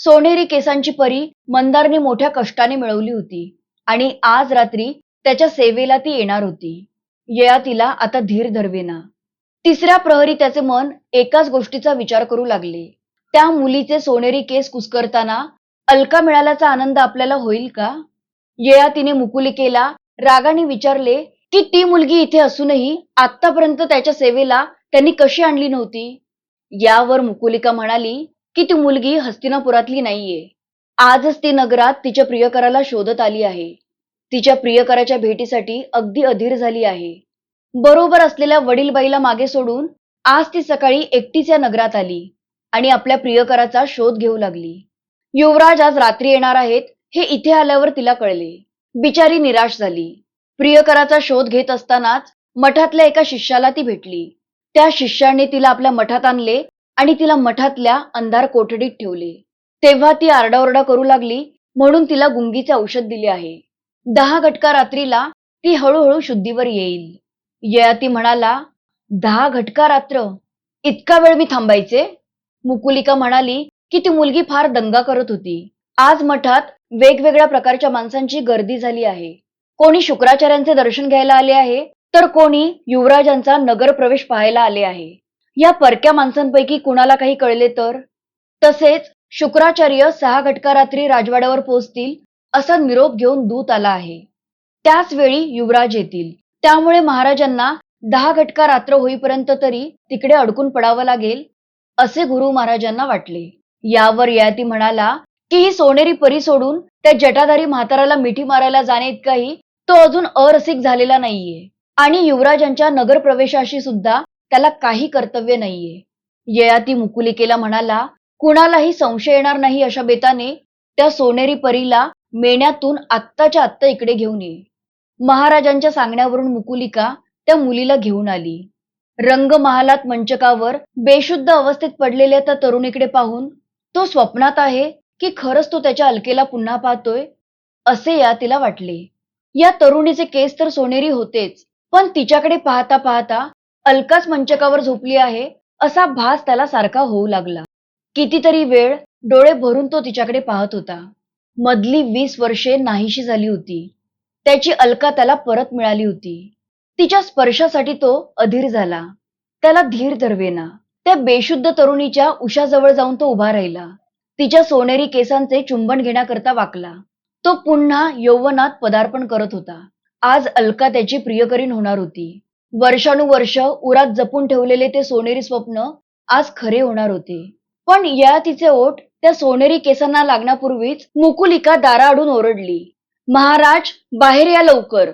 सोनेरी केसांची परी मंदारने मोठ्या कष्टाने मिळवली होती आणि आज रात्री त्याच्या सेवेला ती येणार होती. ययातीला आता धीर धरवेना. तिसऱ्या प्रहरी त्याचे मन एकाच गोष्टीचा विचार करू लागले. त्या मुलीचे सोनेरी केस कुस्करताना अलका मिळाल्याचा आनंद आपल्याला होईल का? ययातीने मुकुलिकेला रागाने विचारले की ती मुलगी इथे असूनही आतापर्यंत त्याच्या सेवेला त्यांनी कशी आणली नव्हती? यावर मुकुलिका म्हणाली की ती मुलगी हस्तिनापुरातली नाहीये. आजच ती नगरात तिच्या प्रियकराला शोधत आली आहे. तिच्या प्रियकराच्या भेटीसाठी अगदी अधीर झाली आहे. बरोबर असलेल्या वडीलबाईला मागे सोडून आज ती सकाळी एकटीच या नगरात आली आणि आपल्या प्रियकराचा शोध घेऊ लागली. युवराज आज रात्री येणार आहेत हे इथे आल्यावर तिला कळले. बिचारी निराश झाली. प्रियकराचा शोध घेत असतानाच मठातल्या एका शिष्याला ती भेटली. त्या शिष्याने तिला आपल्या मठात आणले आणि तिला मठातल्या अंधार कोठडीत ठेवले. तेव्हा ती आरडाओरडा करू लागली म्हणून तिला गुंगीचे औषध दिले आहे. दहा घटका रात्रीला ती हळूहळू शुद्धीवर येईल. ययाती म्हणाला दहा घटका रात्र? इतका वेळ मी थांबायचे? मुकुलिका म्हणाली की ती मुलगी फार दंगा करत होती. आज मठात वेगवेगळ्या प्रकारच्या माणसांची गर्दी झाली आहे. कोणी शुक्राचार्यांचे दर्शन घ्यायला आले आहे तर कोणी युवराजांचा नगर प्रवेश पाहायला आले आहे. या परक्या माणसांपैकी कुणाला काही कळले तर? तसेच शुक्राचार्य सहा घटका रात्री राजवाड्यावर पोहोचतील असा निरोप घेऊन दूत आला आहे. त्याच वेळी युवराज येतील. त्यामुळे महाराजांना दहा घटका रात्र होईपर्यंत तरी तिकडे अडकून पडावं लागेल असे गुरु महाराजांना वाटले. यावर ययाती म्हणाला की ही सोनेरी परी सोडून त्या जटाधारी म्हाताराला मिठी मारायला जाणे इतकाही तो अजून अरसिक झालेला नाहीये. आणि युवराजांच्या नगर प्रवेशाशी सुद्धा त्याला काही कर्तव्य नाहीये. ययाती मुकुलिकेला म्हणाला कुणालाही संशय येणार नाही अशा बेताने त्या सोनेरी परीला मेण्यातून आत्ताच्या आत्ता इकडे घेऊन ये. महाराजांच्या सांगण्यावरून मुकुलिका त्या मुलीला घेऊन आली. रंगमहालात मंचकावर बेशुद्ध अवस्थेत पडलेल्या त्या तरुणीकडे पाहून तो स्वप्नात आहे की खरंच तो त्याच्या अलकेला पुन्हा पाहतोय असे या तिला वाटले. या तरुणीचे केस तर सोनेरी होतेच पण तिच्याकडे पाहता पाहता अलकाच मंचकावर झोपली आहे असा भास त्याला सारखा होऊ लागला. कितीतरी वेळ डोळे भरून तो तिच्याकडे पाहत होता. मधली वीस वर्षे नाहीशी झाली होती. त्याची अलका त्याला परत मिळाली होती. तिच्या स्पर्शासाठी तो अधीर झाला. त्याला धीर धरवेना. त्या बेशुद्ध तरुणीच्या उशाजवळ जाऊन तो उभा राहिला. तिच्या सोनेरी केसांचे चुंबन घेण्याकरता वाकला. तो पुन्हा यौवनात पदार्पण करत होता. आज अलका त्याची प्रियकरीण होणार होती. वर्षानुवर्ष उरात जपून ठेवलेले ते सोनेरी स्वप्न आज खरे होणार होते. पण या तिचे ओठ त्या सोनेरी केसांना लागण्यापूर्वीच मुकुलिका दाराआडून ओरडली. महाराज बाहेर या लवकर.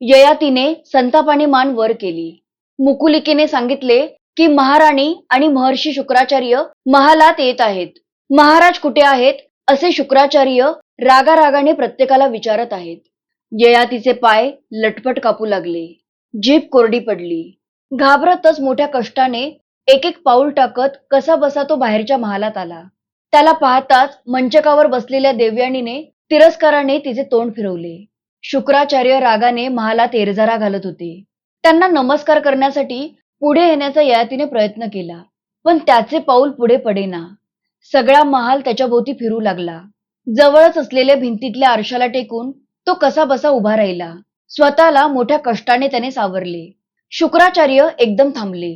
ययातीने संतापाने मान वर केली. मुकुलिकेने सांगितले की महाराणी आणि महर्षी शुक्राचार्य महालात येत आहेत. महाराज कुठे आहेत असे शुक्राचार्य रागारागाने प्रत्येकाला विचारत आहेत. ययातीचे पाय लटपट कापू लागले. जीभ कोरडी पडली. घाबरतच मोठ्या कष्टाने एक एक पाऊल टाकत कसा बसा तो बाहेरच्या महालात आला. त्याला पाहताच मंचकावर बसलेल्या देवयानीने तिरस्काराने तिचे तोंड फिरवले. शुक्राचार्य रागाने महालात एरझारा घालत होते. त्यांना नमस्कार करण्यासाठी पुढे येण्याचा ययातीने प्रयत्न केला पण त्याचे पाऊल पुढे पडेना. सगळा महाल त्याच्या भोवती फिरू लागला. जवळच असलेल्या भिंतीतल्या आरशाला टेकून तो कसा बसा उभा राहिला. स्वतःला मोठ्या कष्टाने त्याने सावरले. शुक्राचार्य एकदम थांबले.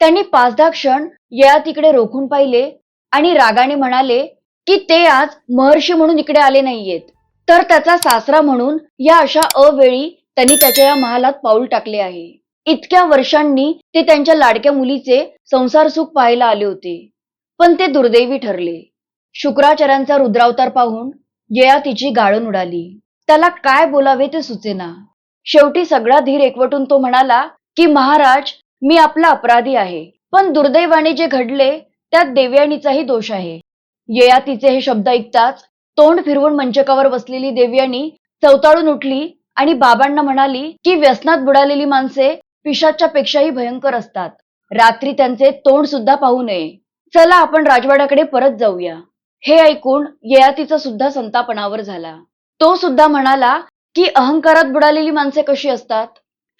त्यांनी पाच दहा क्षण ययातीकडे रोखून पाहिले आणि रागाने म्हणाले की ते आज महर्षी म्हणून इकडे आले नाहीयेत. तर त्याचा सासरा म्हणून या अशा अवेळी त्यांनी त्याच्या या महालात पाऊल टाकले आहे. इतक्या वर्षांनी ते त्यांच्या लाडक्या मुलीचे संसार सुख पाहायला आले होते. पण ते दुर्दैवी ठरले. शुक्राचार्यांचा रुद्रावतार पाहून ययातीची गाळण उडाली. त्याला काय बोलावे ते सुचेना. शेवटी सगळा धीर एकवटून तो म्हणाला की महाराज मी आपला अपराधी आहे. पण दुर्दैवाने जे घडले त्यात देवयानीचाही दोष आहे. ययातीचे हे शब्द ऐकताच तोंड फिरवून मंचकावर बसलेली देवयानी चवताळून उठली आणि बाबांना म्हणाली की व्यसनात बुडालेली माणसे पिशाच्या पेक्षाही भयंकर असतात. रात्री त्यांचे तोंड सुद्धा पाहू नये. चला आपण राजवाड्याकडे परत जाऊया. हे ऐकून ययातीचा सुद्धा संतापणावर झाला. तो सुद्धा म्हणाला की अहंकारात बुडालेली माणसे कशी असतात?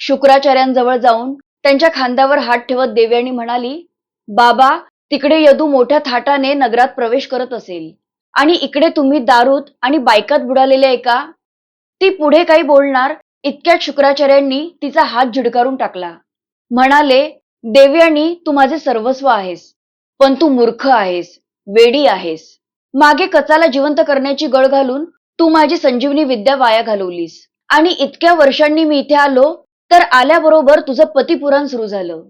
शुक्राचार्यांजवळ जाऊन त्यांच्या खांद्यावर हात ठेवत देवयानी म्हणाली बाबा तिकडे यदू मोठ्या थाटाने नगरात प्रवेश करत असेल. आणि इकडे तुम्ही दारूत आणि बायकात बुडालेले आहे का ती पुढे काही बोलणार. इतक्यात शुक्राचार्यांनी तिचा हात झिडकारून टाकला. म्हणाले देवयानी तू माझे सर्वस्व आहेस पण तू मूर्ख आहेस वेडी आहेस. मागे कचाला जिवंत करण्याची गळ घालून तू माझी संजीवनी विद्या वाया घालवलीस. आणि इतक्या वर्षांनी मी इथे आलो तर आल्याबरोबर तुझं पतिपुराण सुरू झालं.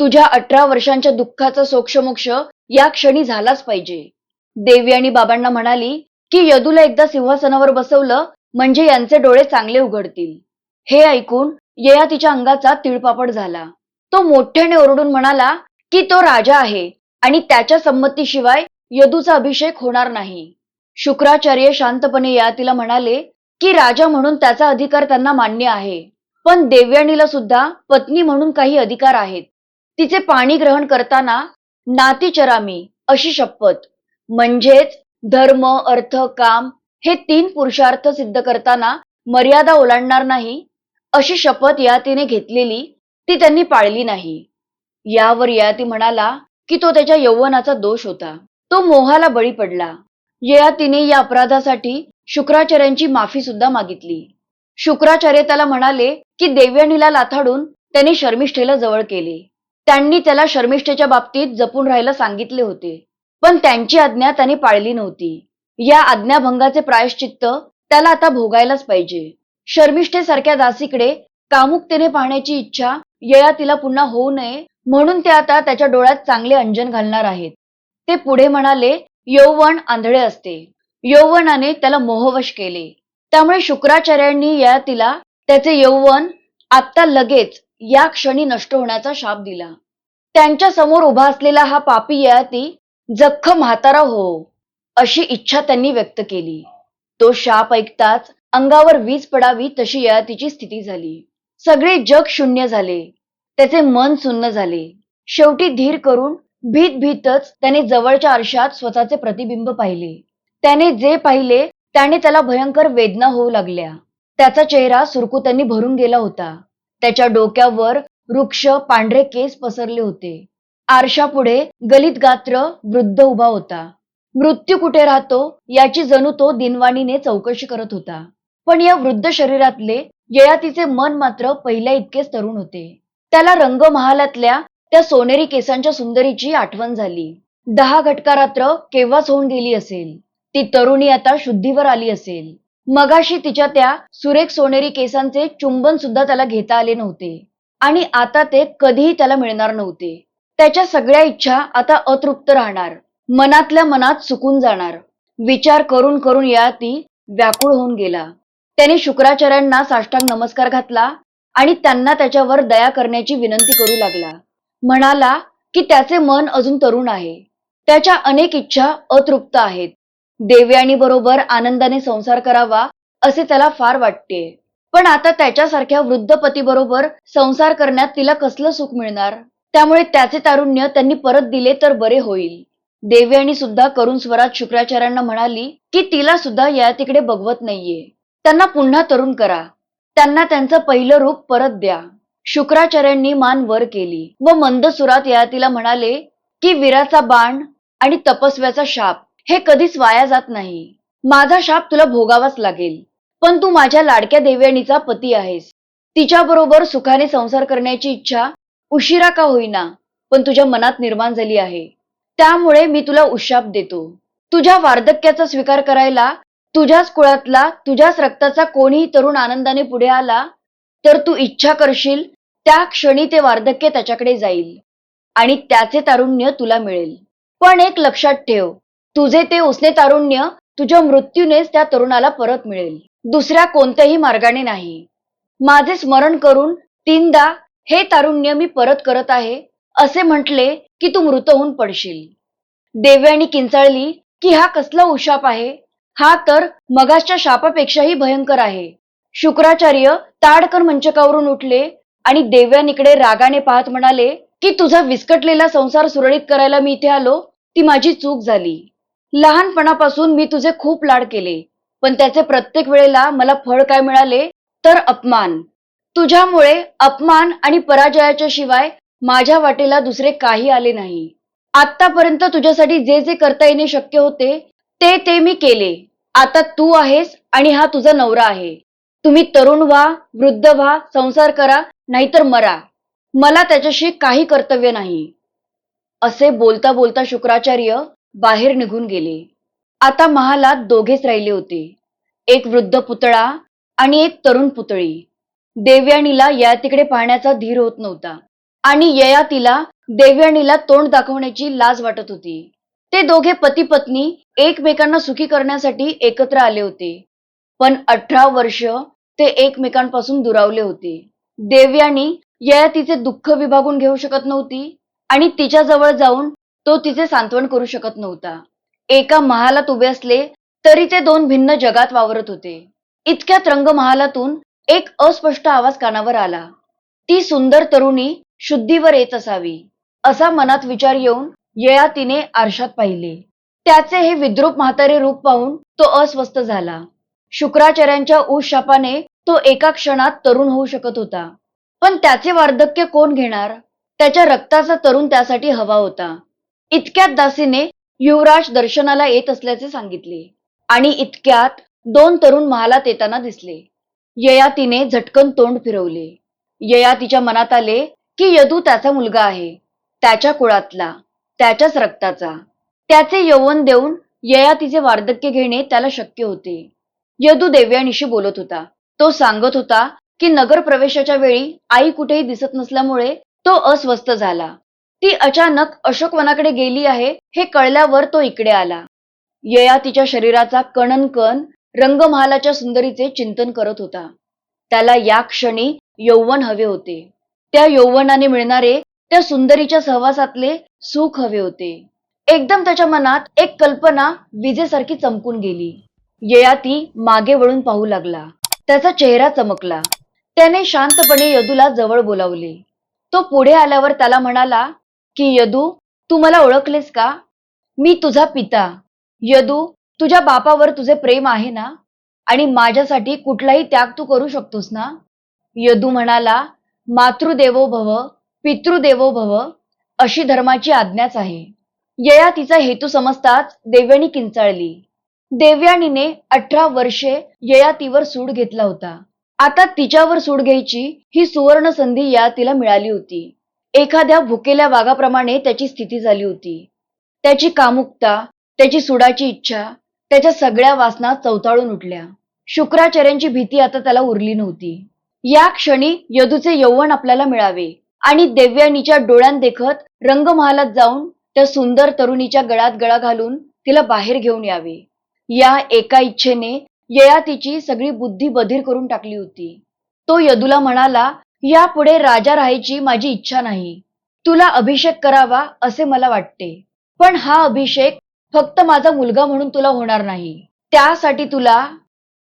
तुझ्या अठरा वर्षांच्या दुःखाचा सोक्षमोक्ष या क्षणी झालाच पाहिजे. देवी आणि बाबांना म्हणाली की यदूला एकदा सिंहासनावर बसवलं म्हणजे यांचे डोळे चांगले उघडतील. हे ऐकून यया तिच्या अंगाचा तिळपापड झाला. तो मोठ्याने ओरडून म्हणाला की तो राजा आहे आणि त्याच्या संमतीशिवाय यदूचा अभिषेक होणार नाही. शुक्राचार्य शांतपणे या तिला म्हणाले की राजा म्हणून त्याचा अधिकार त्यांना मान्य आहे. पण देवयानीला सुद्धा पत्नी म्हणून काही अधिकार आहेत. तिचे पाणी ग्रहण करताना नाती चरामी अशी शपथ. म्हणजेच धर्म अर्थ काम हे तीन पुरुषार्थ सिद्ध करताना मर्यादा ओलांडणार नाही अशी शपथ यातीने घेतलेली ती त्यांनी पाळली नाही. यावर ययाती म्हणाला की तो त्याच्या यौवनाचा दोष होता. तो मोहाला बळी पडला. ययातीने या अपराधासाठी शुक्राचार्यांची माफी सुद्धा मागितली. शुक्राचार्य त्याला म्हणाले की देवयानीला लाथाडून त्यांनी शर्मिष्ठेला जवळ केले. त्यांनी त्याला शर्मिष्ठेच्या बाबतीत जपून राहायला सांगितले होते. पण त्यांची आज्ञा त्याने पाळली नव्हती. या आज्ञाभंगाचे प्रायश्चित्त त्याला आता भोगायलाच पाहिजे. शर्मिष्ठेसारख्या दासीकडे कामुकतेने पाहण्याची इच्छा ययातीला पुन्हा होऊ नये म्हणून ते आता त्याच्या डोळ्यात चांगले अंजन घालणार आहेत. ते पुढे म्हणाले यौवन आंधळे असते. यौवनाने त्याला मोहवश केले. त्यामुळे शुक्राचार्यांनी ययातीला त्याचे यौवन आत्ता लगेच या क्षणी नष्ट होण्याचा शाप दिला. त्यांच्यासमोर उभा असलेला हा पापी ययाती जख्ख म्हातारा हो अशी इच्छा त्यांनी व्यक्त केली. तो शाप ऐकताच अंगावर वीज पडावी तशी ययातीची स्थिती झाली. सगळे जग शून्य झाले. त्याचे मन सुन्न झाले. शेवटी धीर करून भीत भीतच त्याने जवळच्या आरशात स्वतःचे प्रतिबिंब पाहिले. त्याने जे पाहिले त्याने त्याला भयंकर वेदना होऊ लागल्या. त्याचा चेहरा सुरकुत्यांनी भरून गेला होता. त्याच्या डोक्यावर वृक्ष पांढरे केस पसरले होते. आरशापुढे गलित गात्र वृद्ध उभा होता. मृत्यू कुठे राहतो याची जणू तो दिनवाणीने चौकशी करत होता. पण या वृद्ध शरीरातले ययातीचे मन मात्र पहिल्या इतकेच तरुण होते. त्याला रंगमहालातल्या त्या सोनेरी केसांच्या सुंदरीची आठवण झाली. दहा घटका रात्र केव्हाच होऊन गेली असेल? ती तरुणी आता शुद्धीवर आली असेल. मगाशी तिच्या त्या सुरेख सोनेरी केसांचे चुंबन सुद्धा त्याला घेता आले नव्हते. आणि आता ते कधीही त्याला मिळणार नव्हते. त्याच्या सगळ्या इच्छा आता अतृप्त राहणार. मनातल्या मनात सुकून जाणार. विचार करून करून या ती व्याकुळ होऊन गेला. त्याने शुक्राचार्यांना साष्टांग नमस्कार घातला आणि त्यांना त्याच्यावर दया करण्याची विनंती करू लागला. म्हणाला की त्याचे मन अजून तरुण आहे. त्याच्या अनेक इच्छा अतृप्त आहेत. देवयानी बरोबर आनंदाने संसार करावा असे त्याला फार वाटते. पण आता त्याच्यासारख्या वृद्ध पतीबरोबर संसार करण्यात तिला कसलं सुख मिळणार? त्यामुळे त्याचे तारुण्य त्यांनी परत दिले तर बरे होईल. देवयानी सुद्धा करुण स्वरात शुक्राचार्यांना म्हणाली की तिला सुद्धा या तिकडे बघवत नाहीये. त्यांना पुन्हा तरुण करा. त्यांना त्यांचं पहिलं रूप परत द्या. शुक्राचार्यांनी मान वर केली व मंद सुरात या तिला म्हणाले की वीराचा बाण आणि तपस्व्याचा शाप हे कधीच वाया जात नाही. माझा शाप तुला भोगावाच लागेल. पण तू माझ्या लाडक्या देवयानीचा पती आहेस. तिच्या बरोबर सुखाने संसार करण्याची इच्छा उशिरा का होईना पण तुझ्या मनात निर्माण झाली आहे. त्यामुळे मी तुला उशाप देतो. तुझ्या वार्धक्याचा स्वीकार करायला तुझ्याच कुळातला तुझ्याच रक्ताचा कोणीही तरुण आनंदाने पुढे आला तर तू इच्छा करशील त्या क्षणी ते वार्धक्य त्याच्याकडे जाईल आणि त्याचे तारुण्य तुला मिळेल. पण एक लक्षात ठेव तुझे ते उसने तारुण्य तुझ्या मृत्यूनेच त्या तरुणाला परत मिळेल. दुसऱ्या कोणत्याही मार्गाने नाही. माझे स्मरण करून तीनदा हे तारुण्य मी परत करत आहे असे म्हटले की तू मृत होऊन पडशील. देव्यानी किंचाळली की हा कसला उशाप आहे? हा तर मगाच्या शापापेक्षाही भयंकर आहे. शुक्राचार्य ताडकर मंचकावरून उठले आणि देव्यानीकडे रागाने पाहत म्हणाले की तुझा विस्कटलेला संसार सुरळीत करायला मी इथे आलो? ती माझी चूक झाली. लहानपणापासून मी तुझे खूप लाड केले. पण त्याचे प्रत्येक वेळेला मला फळ काय मिळाले? तर अपमान. तुझ्यामुळे अपमान आणि पराजयाच्या शिवाय माझ्या वाटेला दुसरे काही आले नाही. आतापर्यंत तुझ्यासाठी जे जे करता येणे शक्य होते ते ते मी केले. आता तू आहेस आणि हा तुझा नवरा आहे. तुम्ही तरुण व्हा वृद्ध व्हा संसार करा नाहीतर मरा. मला त्याच्याशी काही कर्तव्य नाही. असे बोलता बोलता शुक्राचार्य बाहेर निघून गेले. आता महालात दोघेच राहिले होते. एक वृद्ध पुतळा आणि एक तरुण पुतळी. देवयानीला या तिकडे पाहण्याचा धीर होत नव्हता. आणि ययातीला देवयानीला तोंड दाखवण्याची लाज वाटत होती. ते दोघे पती पत्नी एकमेकांना सुखी करण्यासाठी एकत्र आले होते. पण अठरा वर्ष ते एकमेकांपासून दुरावले होते. देवयानी ययातीचे दुःख विभागून घेऊ शकत नव्हती आणि तिच्या जवळ जाऊन तो तिचे सांत्वन करू शकत नव्हता. एका महालात उभे असले तरी ते दोन भिन्न जगात वावरत होते. इतक्यात रंग महालातून एक अस्पष्ट आवाज कानावर आला. ती सुंदर तरुणी शुद्धीवर येत असावी असा मनात विचार येऊन ययातीने आरशात पाहिले. त्याचे हे विद्रूप म्हातारे रूप पाहून तो अस्वस्थ झाला. शुक्राचार्यांच्या उशापाने तो एका क्षणात तरुण होऊ शकत होता. पण त्याचे वार्धक्य कोण घेणार? त्याच्या रक्ताचा तरुण त्यासाठी हवा होता. इतक्यात दासीने युवराज दर्शनाला येत असल्याचे सांगितले आणि इतक्यात दोन तरुण महालात येताना दिसले. ययातीने झटकन तोंड फिरवले. ययातीच्या मनात आले की यदू त्याचा मुलगा आहे. त्याच्या कुळातला त्याच्याच रक्ताचा. त्याचे यौवन देऊन ययातीचे वार्धक्य घेणे त्याला शक्य होते. यदू देवयानीशी बोलत होता. तो सांगत होता की नगर प्रवेशाच्या वेळी आई कुठेही दिसत नसल्यामुळे तो अस्वस्थ झाला. ती अचानक अशोकवनाकडे गेली आहे हे कळल्यावर तो इकडे आला. यया तिच्या शरीराचा कणन कण रंगमहालाच्या सुंदरीचे चिंतन करत होता. त्याला या क्षणी यौवन हवे होते. त्या यौवनाने मिळणारे त्या सुंदरीच्या सहवासातले सुख हवे होते. एकदम त्याच्या मनात एक कल्पना विजेसारखी चमकून गेली. ययाती मागे वळून पाहू लागला. त्याचा चेहरा चमकला. त्याने शांतपणे यदूला जवळ बोलावले. तो पुढे आल्यावर त्याला म्हणाला की यदू तू मला ओळखलेस का? मी तुझा पिता. यदू तुझ्या बापावर तुझे प्रेम आहे ना? आणि माझ्यासाठी कुठलाही त्याग तू करू शकतोस ना? यदू म्हणाला मातृदेवो भव पितृदेवो भव अशी धर्माची आज्ञाच आहे. यया तिचा हेतू समजताच देव्यानी किंचाळली. देवयानीने अठरा वर्षे ययातीवर सूड घेतला होता. आता तिच्यावर सूड घ्यायची ही सुवर्ण संधी या तिला मिळाली होती. एखाद्या भुकेल्या वाघाप्रमाणे त्याची स्थिती झाली होती. त्याची कामुकता त्याची सुडाची इच्छा त्याच्या सगळ्या वासना चौथाळून उठल्या. शुक्राचार्यांची भीती आता त्याला उरली नव्हती. या क्षणी यदूचे यौवन आपल्याला मिळावे आणि देव्यानीच्या डोळ्यांदेखत रंगमहालात जाऊन त्या सुंदर तरुणीच्या गळ्यात गळा घालून तिला बाहेर घेऊन यावे. या एका इच्छेने ययातीची सगळी बुद्धी बधीर करून टाकली होती. तो यदूला म्हणाला यापुढे राजा राहायची माझी इच्छा नाही. तुला अभिषेक करावा असे मला वाटते. पण हा अभिषेक फक्त माझा मुलगा म्हणून तुला होणार नाही. त्यासाठी तुला